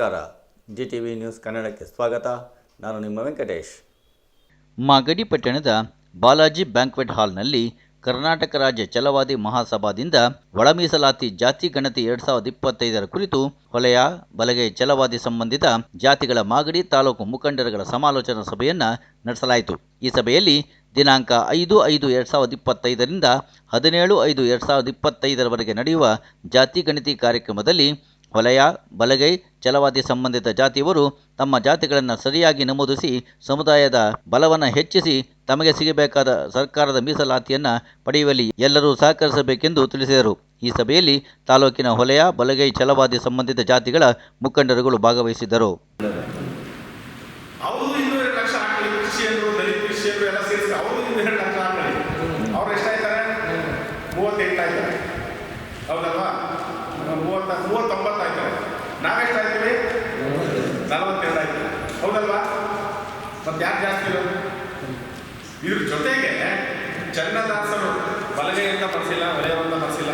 ನಮಸ್ಕಾರ. G T V news ಕನ್ನಡಕ್ಕೆ ಸ್ವಾಗತ. ನಾನು ನಿಮ್ಮ ವೆಂಕಟೇಶ್. ಮಾಗಡಿ ಪಟ್ಟಣದ ಬಾಲಾಜಿ ಬ್ಯಾಂಕ್ವೆಟ್ ಹಾಲ್ನಲ್ಲಿ ಕರ್ನಾಟಕ ರಾಜ್ಯ ಛಲವಾದಿ ಮಹಾಸಭಾದಿಂದ ಒಳಮೀಸಲಾತಿ ಜಾತಿ ಗಣತಿ ಎರಡ್ ಸಾವಿರದ ಇಪ್ಪತ್ತೈದರ ಕುರಿತು ಹೊಲೆಯ ಬಲಗೈ ಛಲವಾದಿ ಸಂಬಂಧಿತ ಜಾತಿಗಳ ಮಾಗಡಿ ತಾಲೂಕು ಮುಖಂಡರುಗಳ ಸಮಾಲೋಚನಾ ಸಭೆಯನ್ನು ನಡೆಸಲಾಯಿತು. ಈ ಸಭೆಯಲ್ಲಿ ದಿನಾಂಕ ಐದು ಐದು ಎರಡ್ ಸಾವಿರದ ಇಪ್ಪತ್ತೈದರಿಂದ ಹದಿನೇಳು ಐದು ಎರಡ್ ಸಾವಿರದ ಇಪ್ಪತ್ತೈದರವರೆಗೆ ನಡೆಯುವ ಜಾತಿ ಗಣತಿ ಕಾರ್ಯಕ್ರಮದಲ್ಲಿ ಹೊಲೆಯ ಬಲಗೈ, ಛಲವಾದಿ ಸಂಬಂಧಿತ ಜಾತಿಯವರು ತಮ್ಮ ಜಾತಿಗಳನ್ನು ಸರಿಯಾಗಿ ನಮೂದಿಸಿ ಸಮುದಾಯದ ಬಲವನ್ನು ಹೆಚ್ಚಿಸಿ ತಮಗೆ ಸಿಗಬೇಕಾದ ಸರ್ಕಾರದ ಮೀಸಲಾತಿಯನ್ನು ಪಡೆಯುವಲ್ಲಿ ಎಲ್ಲರೂ ಸಹಕರಿಸಬೇಕೆಂದು ತಿಳಿಸಿದರು. ಈ ಸಭೆಯಲ್ಲಿ ತಾಲೂಕಿನ ಹೊಲೆಯ ಬಲಗೈ, ಛಲವಾದಿ ಸಂಬಂಧಿತ ಜಾತಿಗಳ ಮುಖಂಡರುಗಳು ಭಾಗವಹಿಸಿದ್ದರು. ಇರೋದು ಇದ್ರ ಜೊತೆಗೆ ಚನ್ನದಾಸರು ಬಲಗೈಯಿಂದ ಬರ್ಸಿಲ್ಲ, ವಲಯವನ್ನು ಬರ್ಸಿಲ್ಲ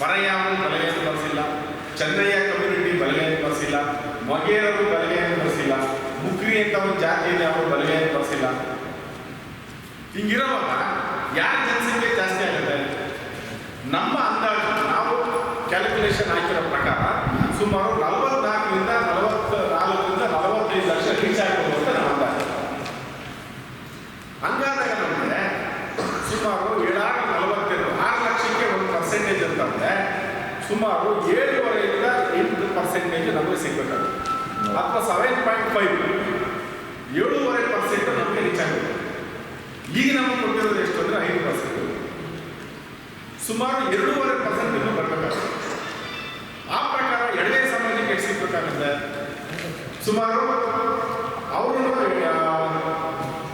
ಪರಯಾಮನ್ ಬಲಗೈಯನ್ನು ಬರ್ಸಿಲ್ಲ ಚೆನ್ನಯ್ಯ ಕಮ್ಯುನಿಟಿ ಬಲಗೈಯನ್ನು ಬರ್ಸಿಲ್ಲ ಮೊಗೇರರು ಬಲಗೈಯನ್ನು ಬರ್ಸಿಲ್ಲ ಮುಕ್ರಿ ಅಂತ ಒಂದು ಜಾತಿ ಇದೆ, ಅವರು ಬಲಗೈಯನ್ನು ಬರ್ಸಿಲ್ಲ. ಹಿಂಗಿರೋವಾಗ ಯಾರ ಜನಸಂಖ್ಯೆ ಜಾಸ್ತಿ ಆಗುತ್ತೆ? ನಮ್ಮ ಅಂದಾಜು, ನಾವು ಕ್ಯಾಲ್ಕುಲೇಷನ್ ಹಾಕಿರೋ ಪ್ರಕಾರ ಸುಮಾರು ನಲವತ್ನಾಲ್ಕರಿಂದ ನಲವತ್ತ ನಾಲ್ಕರಿಂದ ನಲವತ್ತೈದು ಲಕ್ಷ ರೀಚ್ ಆಗ್ಬೋದು ಅಂತ ನಮ್ಮ ಅಂದಾಜು ಹಂಗಾದಾಗ ನಮಗೆ ಸುಮಾರು ಏಳಾರು ನಲವತ್ತೆರಡು ಆರು ಲಕ್ಷಕ್ಕೆ ಒಂದು ಪರ್ಸೆಂಟೇಜ್ ಅಂತಂದ್ರೆ ಸುಮಾರು ಏಳುವರೆಯಿಂದ ಎಂಟು ಪರ್ಸೆಂಟೇಜ್ ನಮಗೆ ಸಿಗಬೇಕಾಗುತ್ತೆ. ಅಥವಾ ಸೆವೆನ್ ಪಾಯಿಂಟ್ ಫೈವ್ ಏಳೂವರೆ ಪರ್ಸೆಂಟ್ ನಮಗೆ ರೀಚ್ ಆಗುತ್ತೆ. ಈಗ ನಮಗೆ ಕೊಟ್ಟಿರೋದು ಎಷ್ಟು ಅಂದರೆ ಐದು ಪರ್ಸೆಂಟ್ ಸುಮಾರು ಎರಡೂವರೆ ಪರ್ಸೆಂಟ್ ಇನ್ನೂ ಬರಬೇಕಾಗುತ್ತೆ. ಆ ಪ್ರಕಾರ ಎರಡನೇ ಸಮಾಜಕ್ಕೆ ಸಿಗ್ಬೇಕಾಗುತ್ತೆ? ಸುಮಾರು ಅವರು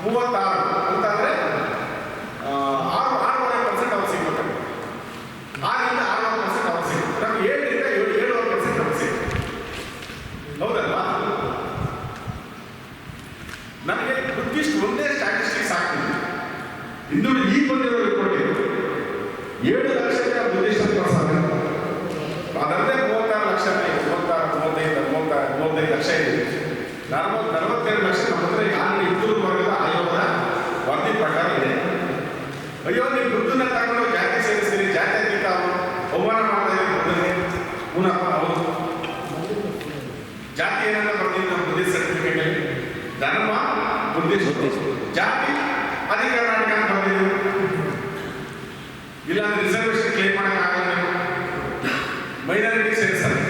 ಮೂವತ್ತಾರು ಅಂತಂದ್ರೆ ಆ, ಆರು ಆರೂವರೆ ಪರ್ಸೆಂಟ್ ಅವ್ರು ಸಿಗ್ಬೇಕಾಗುತ್ತೆ ಆರರಿಂದ ಆರೂವರೆ ಪರ್ಸೆಂಟ್ ಅವ್ರು ಸಿಗುತ್ತೆ ನಮ್ಗೆ ಏಳರಿಂದ ಏಳು ಏಳುವರೆ ಪರ್ಸೆಂಟ್ ಅವ್ರು ಸಿಗುತ್ತೆ ಹೌದಲ್ವಾ ಬುದ್ಧಿಸ್ಟ್ ಒಂದೇ ಸ್ಟ್ಯಾಟಿಸ್ಟಿಕ್ಸ್ ಆಗ್ತಿದೆ ಇನ್ನು ಈ ಬಂದಿರೋ ರಿಪೋರ್ಟ್ ಏಳು ಲಕ್ಷಕ್ಕೆ ಅದರದ್ದೇ ಮೂವತ್ತಾರು ಲಕ್ಷ ಮೂವತ್ತಾರು, ಮೂವತ್ತೈದು ಮೂವತ್ತಾರು, ಮೂವತ್ತೈದು ಲಕ್ಷ ಇದೆ. ನಲವತ್ತು ನಲವತ್ತೆರಡು ಲಕ್ಷ ನಮ್ಮ ಹತ್ರ ಆಲ್ರೆಡಿ ಹಿಂದುಳಿದ ವರ್ಗದ ಆಯೋಗದ ವರದಿ ಪ್ರಕಾರ ಇದೆ. ಅಯ್ಯೋ, ನೀವು ತಗೊಂಡು ಜಾತಿ ಸೇರಿಸಿರಿ ಜಾತಿ ಅತೀತ ಅವಮಾನ ಮಾಡ್ತಾ ಪುನಃ ಹೌದು. ಜಾತಿ ಏನಂತ ಬರ್ತೀನಿ ನಮ್ಮ ಸರ್ಟಿಫಿಕೇಟ್ ಧರ್ಮ ಬುದ್ಧಿಸ್ಟ್ ಜಾತಿ ಅಧಿಕಾರ ಅಂತ ಬರ್ತಿದ್ದೀವಿ ಇಲ್ಲ ರಿಸರ್ವೇಶನ್ ಕ್ಲೇಮ್ ಮಾಡೋಕ್ಕಾಗಲ್ಲ ಮೈನಾರಿಟಿ ಸೇರಿಸ್ತಾರೆ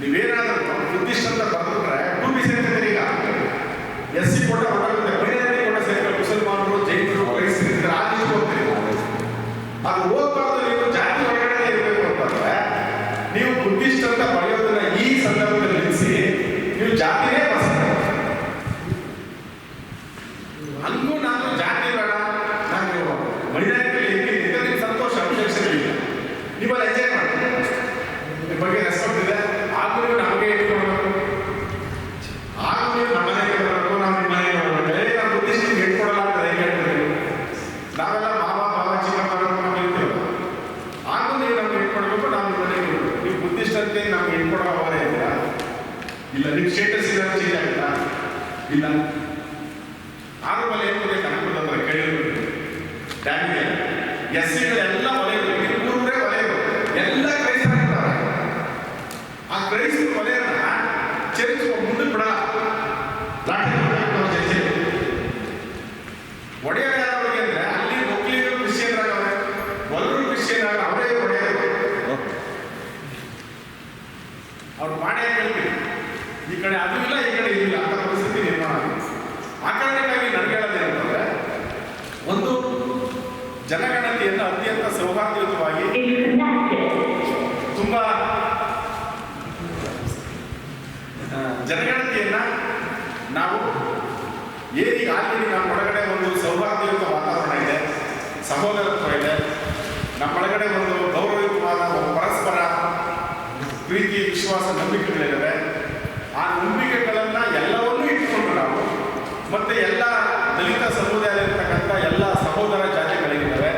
ನೀವೇನಾದರೂ ಬುದ್ಧಿಸ್ಟ್ ಅಂತ ಬರ್ಬಿಟ್ರೆ ಟು ಬಿ ಸೇರ್ತಿದ್ದೀರಿ ಈಗ. ಎಸ್ ಸಿ ಕೊಟ್ಟ ಹೊರಗುತ್ತೆ ಮೈನಾರಿಟಿ ಕೊಟ್ಟ ಸೇರ್ತಾರೆ ಮುಸಲ್ಮಾನರು ಜೈನರು ಕ್ರೈಸ್ತರು ಇದ್ರೆ ಆ ರೀತಿ ಹೋಗ್ತೀರಿ ಅದು ಹೋಗ್ಬಾರ್ದು ನೀವು ಜಾತಿ ಹೊರಗಡೆ ಇರಬೇಕು ಅಂತಂದ್ರೆ ನೀವು ಬುದ್ಧಿಸ್ಟ್ ಅಂತ ಬರೆಯೋದನ್ನ ಈ ಸಂದರ್ಭದಲ್ಲಿ ನಿಲ್ಲಿಸಿ ನೀವು ಜಾತಿನೇ ಬರ್ಸ್ತಾರೆ ಹಂಗೂ ನಾನು ಜಾತಿ ಬೇಡ ನಾನು ಮೈನಾರಿಟಿ ಇದ್ದೀನಿ ನಿಮ್ಗೆ ಸಂತೋಷ ಅಬ್ಜೆಕ್ಷನ್ ನೀವಲ್ಲಿ ಎಂಜಾಯ್ ಮಾಡಿ ನಿಮ್ಮ ಬಗ್ಗೆ ರೆಸ್ಪೆಕ್ಟ್ ಇದೆ ಆದ್ರೂ ನೀವು ನಮಗೆ ಇಟ್ಕೊಳ್ಬೇಕು ಆದ್ರೂ ನೀವು ನಮ್ಮ ಮನೆಗೆ ಬರಬೇಕು ನಾವು ನಿಮ್ಮ ಮನೆಗೆ ಬರಬೇಕು ಏ ನಾವು ಬುದ್ಧಿಸ್ಟ್ ಇಟ್ಕೊಡಲ್ಲ ಅಂತ ಹೇಗೆ ಹೇಳ್ತೀವಿ ನಾವೆಲ್ಲ ಮಾವ ಬಾವ ಚಿಕ್ಕಪ್ಪ ನಮ್ಗೆ ಇರ್ತೀವಿ ಆದ್ರೂ ನೀವು ನಮ್ಗೆ ಇಟ್ಕೊಡ್ಬೇಕು ನಾವು ನಿಮ್ಮ ಮನೆಗೆ ಇರ್ಬೇಕು ನೀವು ಬುದ್ಧಿಸ್ಟ್ ಅಂತ ನಮ್ಗೆ ಇಟ್ಕೊಡೋ ಅವರೇ ಇಲ್ಲ ಇಲ್ಲ ನಿಮ್ಮ ಸ್ಟೇಟಸ್ ಇಲ್ಲ ಚೇಂಜ್ ಆಗಿಲ್ಲ ಇಲ್ಲ ಆರು ಮಲೆ ಏನಿದೆ ಕನಕದ ಹತ್ರ ಕೇಳಿರ್ಬೇಕು ಡ್ಯಾಮಿಗೆ ಎಸ್ ಸಿಗಳೆಲ್ಲ ವಲಯಗಳು ಮೂರೇ ವಲಯಗಳು ಎಲ್ಲ ಕ್ರೈಸ್ತರಾಗಿರ್ತಾರೆ ಆ ಕ್ರೈಸ್ತ ವಲಯನ ಚರ್ಚ್ ಮುಂದಕ್ಕೆ ಬಿಡಲ್ಲ ಲಾಠಿ ಹಿಡ್ಕೊಂಡು ಚರ್ಚ್ ಒಡೆಯರ್ ಯಾರವ್ರಿಗೆ ಅಂದ್ರೆ ಅಲ್ಲಿ ಒಕ್ಕಲಿಗರು ಕ್ರಿಶ್ಚಿಯನ್ರಾಗವ್ರೆ ಒಲ್ಲರು ಕ್ರಿಶ್ಚಿಯನ್ ಆಗ ಅವರೇ ಒಡೆಯರು ಅವ್ರು ಮಾಡೇ ಕೇಳ್ತೀವಿ ಈ ಕಡೆ ಅದು ಇಲ್ಲ ಈ ಕಡೆ ಇಲ್ಲ ಅಂತ ಪರಿಸ್ಥಿತಿ ನಿರ್ಮಾಣ ಆಗಿದೆ. ಆ ಕಾರಣಕ್ಕಾಗಿ ನನಗೆ ಹೇಳೋದೇನಂತಂದ್ರೆ ಒಂದು ಜನಗಣತಿಯನ್ನು ಅತ್ಯಂತ ಸೌಹಾರ್ದಯುತವಾಗಿ ತುಂಬ ಜನಗಣತಿಯನ್ನು ನಾವು ಏನಿಗೆ ಆಲ್ರೆಡಿ ನಮ್ಮ ನಂಬಿಕೆಗಳಿದ್ದಾವೆ ಆ ನಂಬಿಕೆಗಳನ್ನು ಎಲ್ಲವನ್ನೂ ಇಟ್ಕೊಂಡು ನಾವು, ಮತ್ತು ಎಲ್ಲ ದಲಿತ ಸಮುದಾಯದಲ್ಲಿರ್ತಕ್ಕಂಥ ಎಲ್ಲ ಸಹೋದರ ಜಾತಿಗಳಿದ್ದಾವೆ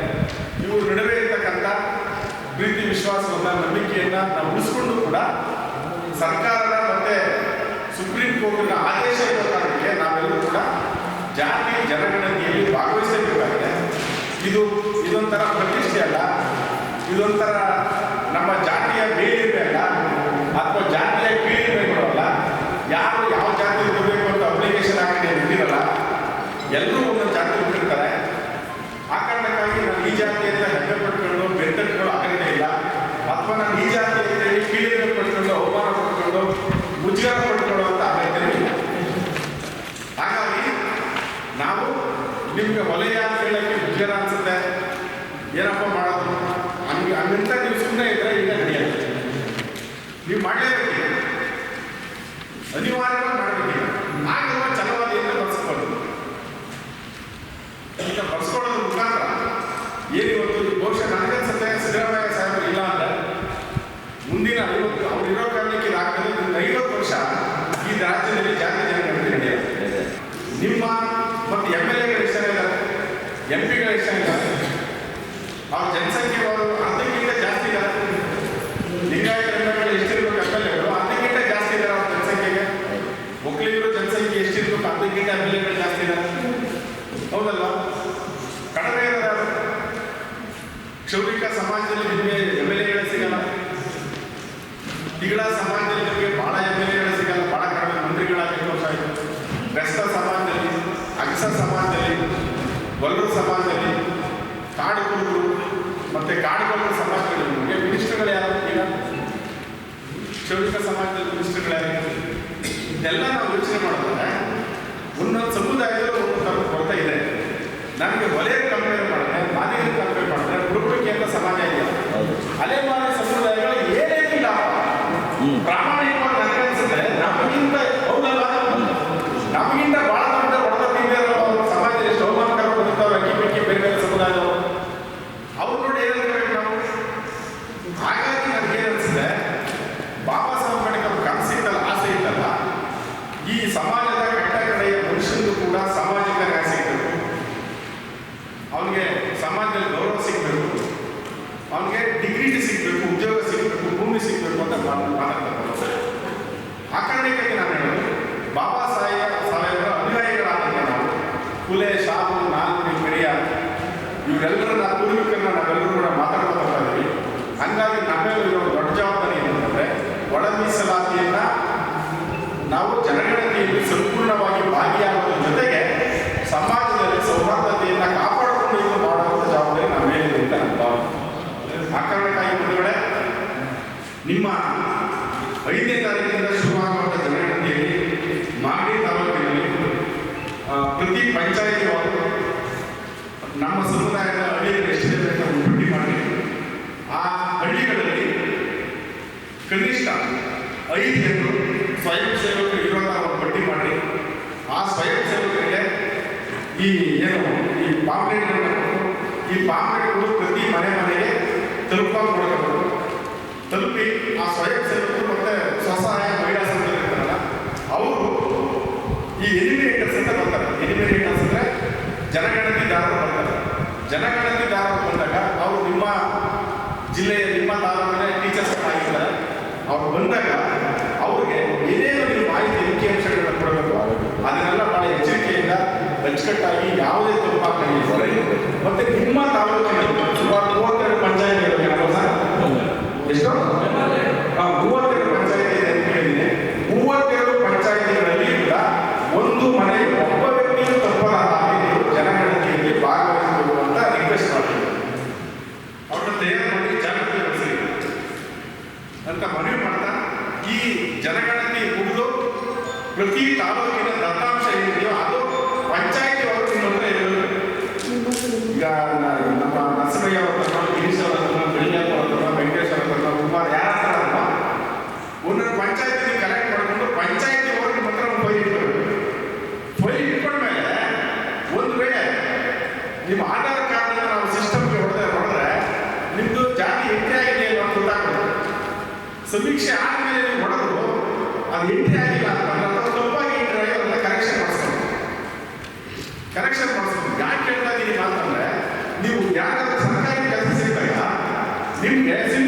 ಇವು ನಡುವೆ ಇರತಕ್ಕಂಥ ಪ್ರೀತಿ ವಿಶ್ವಾಸವನ್ನು ನಂಬಿಕೆಯನ್ನು ನಾವು ಉಳಿಸ್ಕೊಂಡು ಕೂಡ ಸರ್ಕಾರದ ಮತ್ತು ಸುಪ್ರೀಂ ಕೋರ್ಟ್ನ ಆದೇಶ ಕಾರಣಕ್ಕೆ ನಾವೆಲ್ಲರೂ ಕೂಡ ಜಾತಿ ಜನಗಣತಿಯಲ್ಲಿ ಭಾಗವಹಿಸಬೇಕಾಗಿದೆ. ಇದು ಇದೊಂಥರ ಪ್ರತಿಷ್ಠೆ ಅಲ್ಲ, ಇದೊಂಥರ ನಮ್ಮ ಜಾತಿಯ ಬೇರೆ ಅಲ್ಲ ಅಥವಾ ಜಾತಿಯ ಕೀಳಿಮೆಗಳು ಕೊಡಲ್ಲ ಯಾರು ಯಾವ ಜಾತಿ ಇರಬೇಕು ಅಂತ ಅಪ್ಲಿಕೇಶನ್ ಆಗಿದೆ ಇಟ್ಟಿರಲ್ಲ ಎಲ್ಲರೂ ಒಂದೊಂದು ಜಾತಿ ಹುಟ್ಟಿರ್ತಾರೆ. ಆ ಕಾರಣಕ್ಕಾಗಿ ನಾನು ಈ ಜಾತಿಯಿಂದ ಹೆಮ್ಮೆ ಪಟ್ಕೊಂಡು ಬೆಂತಟ್ಕೊಳ್ಳೋ ಅಗತ್ಯ ಇಲ್ಲ. ಅಥವಾ ನಾನು ಈ ಜಾತಿ ಕ್ಷೌರಿಕ ಸಮಾಜದಲ್ಲಿ ಮಿನಿಸ್ಟರ್ಗಳು ಯಾರು ಇದೆಲ್ಲ ನಾವು ಯೋಚನೆ ಮಾಡಿದ್ರೆ ಒಂದೊಂದು ಸಮುದಾಯದಲ್ಲೂ ಒಂದೊಂದು ಥರದ ಕೊರತೆ ಇದೆ ನನಗೆ ವಲಯ ಕಂಪೇರ್ ಮಾಡಿದ್ರೆ ಮಾದಿಗ ಕಂಪೇರ್ ಮಾಡಿದ್ರೆ ಕುರುಬಳಿಕೆ ಅಂತ ಸಮಾಜ ಇದೆಯಲ್ಲ ಹೌದು ಅಲೆಮಾರಿ ಸಮುದಾಯಗಳು ಸಮಾಜದಲ್ಲಿ ಗೌರವ ಸಿಗಬೇಕು. ಅವನಿಗೆ ಡಿಗ್ರಿ ಸಿಗಬೇಕು, ಉದ್ಯೋಗ ಸಿಗಬೇಕು, ಭೂಮಿ ಸಿಗಬೇಕು ಅಂತ ಮಾತು- ಮಾತಾಡ್ತಾರೆ. ಆ ಕಾರಣಕ್ಕಾಗಿ ನಾನು ಹೇಳೋದು, ಬಾಬಾ ಸಾಹೇಬ, ಸಾಹೇಬರ ಅನುಯಾಯಿಗಳಾದಂಥ ನಾವು, ಕುಲೆ ಶಾಲು ನಾಲ್ಕು ಪೆರಿಯಾರ್ ಇವರೆಲ್ಲರನ್ನ ಪೂರ್ವಿಕರನ್ನ ನಾವೆಲ್ಲರೂ ಕೂಡ ಮಾತಾಡ್ತಾ ಇದ್ದೀವಿ. ಹಂಗಾಗಿ ನಮ್ಮೆಲ್ಲರೂ ದೊಡ್ಡ ಜವಾಬ್ದಾರಿ ಏನಂತಂದ್ರೆ ಒಳ ಮೀಸಲಾತಿಯನ್ನ ನಾವು ಜನಗಣತಿಯಲ್ಲಿ ಸಂಪೂರ್ಣವಾಗಿ ಭಾಗಿಯಾಗುವ ಜೊತೆಗೆ ಸಮಾಜದಲ್ಲಿ ಸೌಹಾರ್ದತೆಯನ್ನು ಕಾಪಾಡಿಕೊಂಡು ಇದು ಮಾಡುವಂಥ ಜವಾಬ್ದಾರಿ ನಮ್ಮ ಮೇಲಿದೆ ಅಂತ ನಾನು ಭಾವಿಸ್ತೀನಿ. ಆ ಕಾರಣಕ್ಕಾಗಿ ಮುಂದುಗಡೆ ನಿಮ್ಮ ಐದನೇ ತಾರೀಕಿನಿಂದ ಶುರುವಾಗುವಂಥ ಜನಗಣತಿಯಲ್ಲಿ ಮಾಗಡಿ ತಾಲೂಕಿನಲ್ಲಿ ಪ್ರತಿ ಪಂಚಾಯಿತಿ ನಮ್ಮ ಸಮುದಾಯದ ಹಳ್ಳಿಯಲ್ಲಿ ಎಷ್ಟಿದೆ ಅಂತ ಒಂದು ಪಟ್ಟಿ ಮಾಡಿ. ಆ ಹಳ್ಳಿಗಳಲ್ಲಿ ಕನಿಷ್ಠ ಐದು ಜನರು ಸ್ವಯಂ ಸೇವಕರು ಇರುವಂತಹ ಒಂದು ಪಟ್ಟಿ ಮಾಡಿ. ಆ ಸ್ವಯಂ ಸೇವಕರಿಗೆ ಈ ಏನು, ಈ ಪಾಂಪ್ಲೆಟ್ಗಳನ್ನ, ಈ ಪಾಂಪ್ಲೆಟ್ಗಳು ಪ್ರತಿ ಮನೆ ಮನೆಗೆ ತಲುಪ ಕೊಡಬೇಕು. ತಲುಪಿ ಆ ಸ್ವಯಂ ಸೇವಕರು ಮತ್ತೆ ಸ್ವಸಹಾಯ ಮಹಿಳಾ ಸಂಘಗಳಿರ್ತಾರಲ್ಲ ಅವರು ಈ ಎಲಿಮಿನೇಟರ್ಸ್ ಅಂತ ಬರ್ತಾರೆ. ಎಲಿಮಿನೇಟರ್ಸ್ ಅಂದ್ರೆ ಜನಗಣತಿದಾರರು ಬರ್ತಾರೆ. ಜನಗಣತಿದಾರರು ಬಂದಾಗ ಅವರು ನಿಮ್ಮ ಜಿಲ್ಲೆಯ ನಿಮ್ಮ ತಾಲೂಕಿನ ಟೀಚರ್ಸ್ ಆಗಿರ್ತಾರೆ ಅವ್ರು ಬಂದಾಗ ಅವ್ರಿಗೆ ಏನೇನು ನೀವು ಮಾಹಿತಿ ಅಂಕಿ ಅಂಶಗಳನ್ನ ಕೊಡಬೇಕು. ಅದನ್ನೆಲ್ಲ ಬಹಳ ಎಚ್ಚರಿಕೆಯಿಂದ ಅಚ್ಚುಕಟ್ಟಾಗಿ ಯಾವುದೇ ತಪ್ಪಾಗಲಿ ಮತ್ತೆ ನಿಮ್ಮ ತಾಲೂಕಿನಲ್ಲಿ ಸುಮಾರು ಮೂವತ್ತೆರಡು ಪಂಚಾಯತಿಗಳು ಎಷ್ಟು ಆ, ಮೂವತ್ತೆರಡು ಪಂಚಾಯತಿ ಇದೆ ಅಂತ ಹೇಳಿದ್ದೀನಿ ಮೂವತ್ತೆರಡು ಪಂಚಾಯತಿಗಳಲ್ಲಿ ಕೂಡ ಒಂದು ಮನೆ ಒಬ್ಬ ವ್ಯಕ್ತಿಯು ತಪ್ಪಲಾಗಿ ನೀವು ಜನಗಣತಿಯಲ್ಲಿ ಭಾಗವಹಿಸಬೇಕು ಅಂತ ರಿಕ್ವೆಸ್ಟ್ ಮಾಡ್ತೀವಿ ಅವ್ರನ್ನ ತಯಾರು ಮಾಡಿ ಜಾಗೃತಿ ವಹಿಸಿ ಅಂತ ಮನವಿ ಮಾಡ್ತಾ ಈ ಜನಗಣತಿ ಮುಗಿದು ಪ್ರತಿ ತಾಲೂಕಿನ ದತ್ತಾಂಶ ಏನಿದೆಯೋ ಅದು ಪಂಚಾಯತಿ ಅವರು ನಿಮ್ಮ ಹತ್ರ ಇರಬೇಕು ಈಗ ನ- ನಮ್ಮ ನರಸಿಂಹಯ್ಯ ಅವ್ರ ಹತ್ರ ಗಿರೀಶ್ ಅವ್ರ ಹತ್ರ ಬೆಳಿಯಪ್ಪ ಅವ್ರ ಹತ್ರ ವೆಂಕಟೇಶ್ ಅವ್ರ ಹತ್ರ ಕುಮಾರ್ ಯಾರ ಹತ್ರ ಅಲ್ಲ ಒಂದೊಂದು ಪಂಚಾಯತಿ ಕಲೆಕ್ಟ್ ಮಾಡಿಕೊಂಡು ಪಂಚಾಯತಿ ಅವ್ರು ನಿಮ್ಮ ಹತ್ರ ಒಂದು ಫೈಲ್ ಇಟ್ಕೊಳ್ಬೇಕು ಫೈಲ್ ಇಟ್ಕೊಂಡ್ಮೇಲೆ ಒಂದು ವೇಳೆ ನಿಮ್ಮ ಆಧಾರ್ ಕಾರ್ಡ್ ನಾವು ಸಿಸ್ಟಮ್ಗೆ ಹೊಡೆದ್ರೆ ಹೊಡೆದ್ರೆ ನಿಮ್ದು ಜಾತಿ ಎಂಟ್ರಿ ಆಗಿದೆ ಇಲ್ಲ ಅಂತ ಗೊತ್ತಾಗ್ತದೆ ಸಮೀಕ್ಷೆ ಆದ್ಮೇಲೆ ನೀವು ಹೊಡೆದು ಅದು ಎಂಟ್ರಿ ಆಗಿಲ್ಲ ಅಂತಂದ್ರೆ ಅಥವಾ ತಪ್ಪಾಗಿ ಎಂಟ್ರಿ ಆಗಿದೆ ಅದನ್ನ ಕರೆಕ್ಷನ್ ಮಾಡಿಸ್ಕೊಂಡು ಕರೆಕ್ಷನ್ ಮಾಡಿಸ್ಕೊಂಡು ಯಾಕೆ ಹೇಳ್ತಾ ಇದ್ದೀನಿ ಅಂತಂದ್ರೆ ನೀವು ಯಾರಾದ್ರೂ ಸರ್ಕಾರಿ ಕೆಲಸ ಸಿಗ್ತಾಗ ನಿಮ್ಗೆ ಸಿಂಧುತ್ವ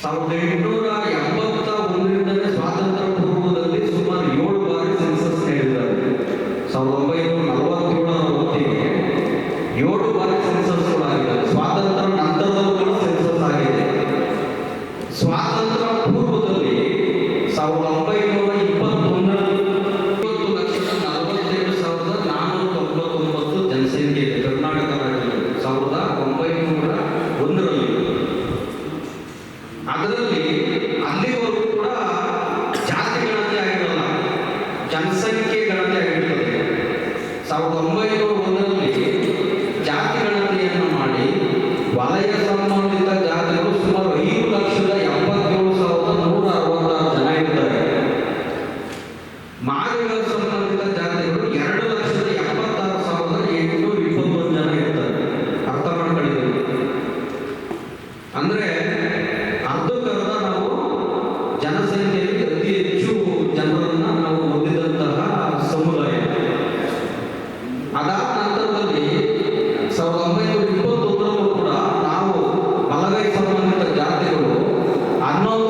Something to Raya. ಸಾವಿರದ ಒಂಬೈನೂರ ಒಂದರಲ್ಲಿ ಜಾತಿ ಗಣತಿಯನ್ನು ಮಾಡಿ ವಲಯ ಸಂಬಂಧ no.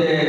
よ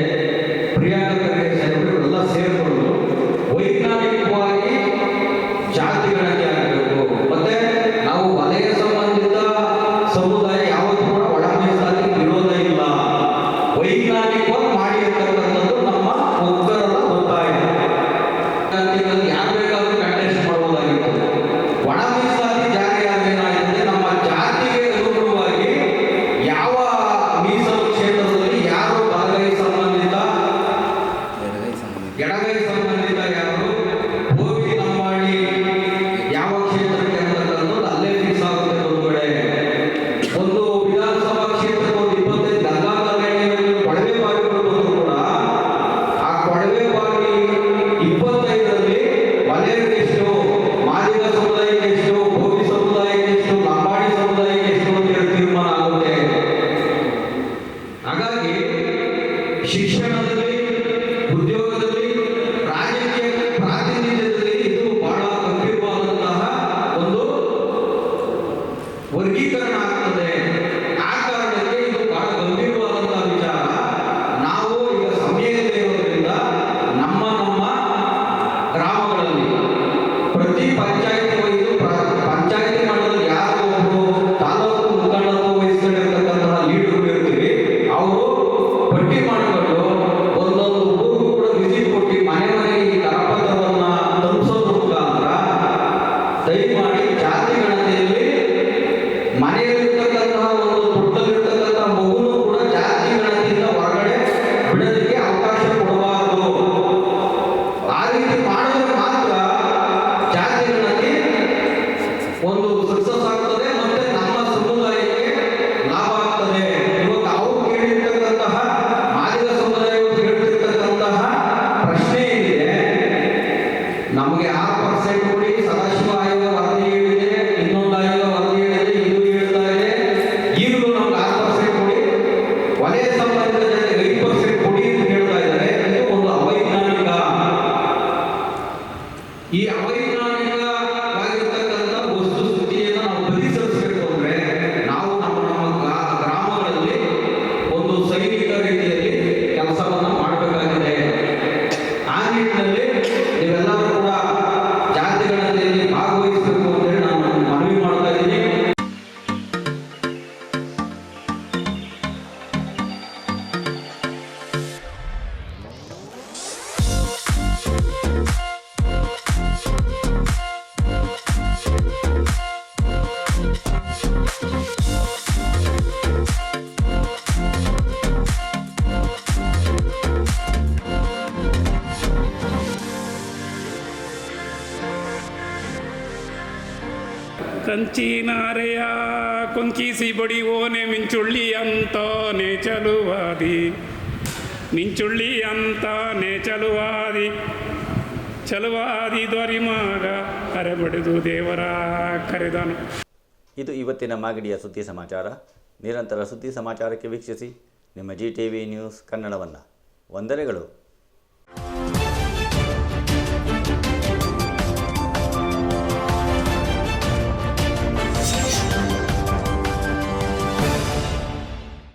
ಕಂಚಿನಾರೆಯ ಕುಂಕಿಸಿ ಬಡಿವೋನೆ ಮಿಂಚುಳ್ಳಿ ಅಂತಾನೆ ಚಲುವಾದಿ. ಮಿಂಚುಳ್ಳಿ ಅಂತಾನೆ ಚಲುವಾದಿ. ಚಲುವಾದಿ ದ್ವರಿಮಾಗ ಕರೆ ಬಡಿದು ದೇವರ ಕರೆದನು. ಇದು ಇವತ್ತಿನ ಮಾಗಡಿಯ ಸುದ್ದಿ ಸಮಾಚಾರ. ನಿರಂತರ ಸುದ್ದಿ ಸಮಾಚಾರಕ್ಕೆ ವೀಕ್ಷಿಸಿ. ನಿಮ್ಮ ಜಿ ಟಿ ವಿ ನ್ಯೂಸ್ ಕನ್ನಡವನ್ನು. ವಂದನೆಗಳು.